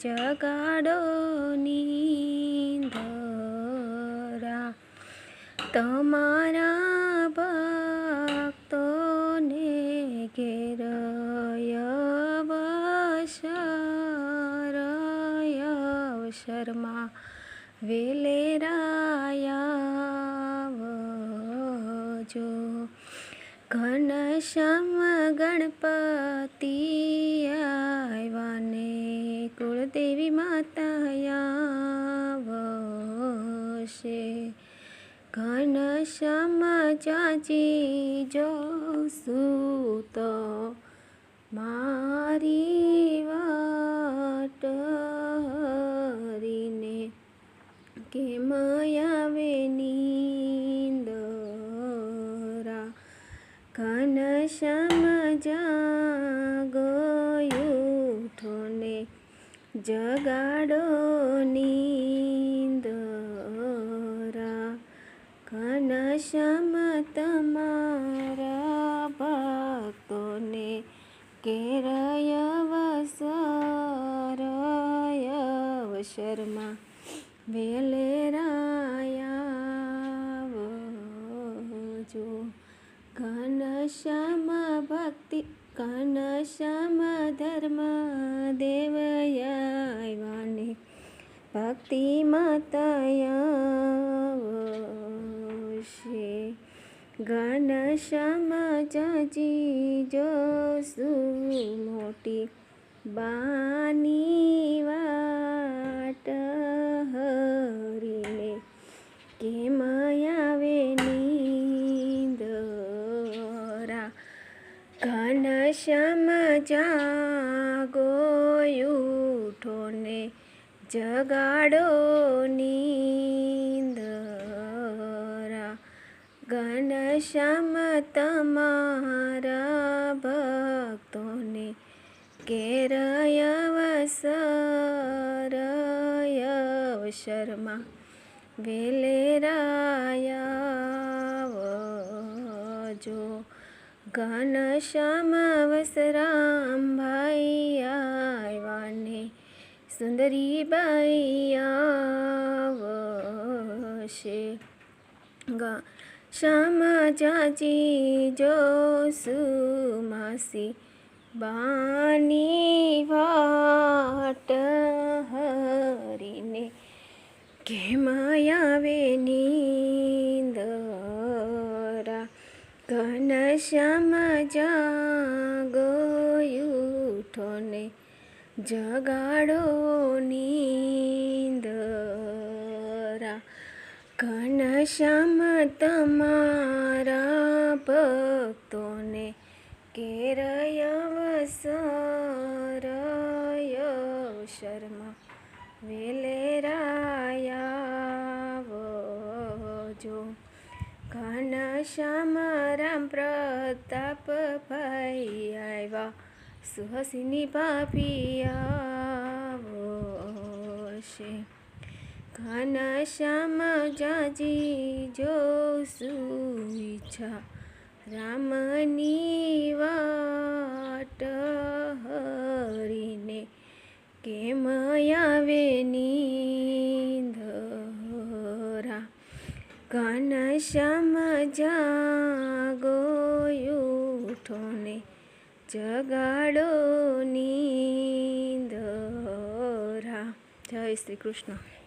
જગાડો નીંદરા. તમારા ભક્તોને ઘેર શર્મા વેલેરાયા જો ઘનશ્યામ ગણપતિ આવશે ઘનશ્યામ ચાચી જોશું તો મારી વાટ હરીને કેમ આવે નીંદરા ઘનશ્યામ જાગયો ઠોને જગાડો નીંદરા ઘનશ્યામ તમારા ભક્તોને કેરય વસરય અવસરમાં વેલેરાયાવજો. ઘનશ્યામ ભક્તિ ઘનશ્યામ ધર્મ દેવયાવાને ભક્તિ માતાયાવશે ઘનશ્યામ જાજી જોસુ મોટી બાની વાટ હરીને કેમ આવે નીંદરા ઘનશ્યામ જાગો ઉઠોને જગાડો નીંદરા ઘનશ્યામ તમારા ભક્તોને કેરય વસરય શર્મા વેલેરાયા જો ઘન શ્યામ વસરામ ભાઈ આવ્યાને સુંદરી બાઈ આવશે શ્યામ જાજી જોસુ માસી બાની વાટ હરીને કેમ આવે નીંદરા ઘનશ્યામ જાગો જગાડો ને ઘનશ્યામ તમારા ભક્તોને કેરય વસરય શર્મા વેલેરાયાવજો ઘનશ્યામ રામ પ્રતાપ ભાઈ આવ્યા સુહસિની ભાભી આવશે. ઘનશ્યામ જાજી જો સુઈચ્છા રામની વાટ હરીને કેમ આવે ઘન શામ જાગો ઉઠો ને જગાડો નીંદરા જય શ્રી કૃષ્ણ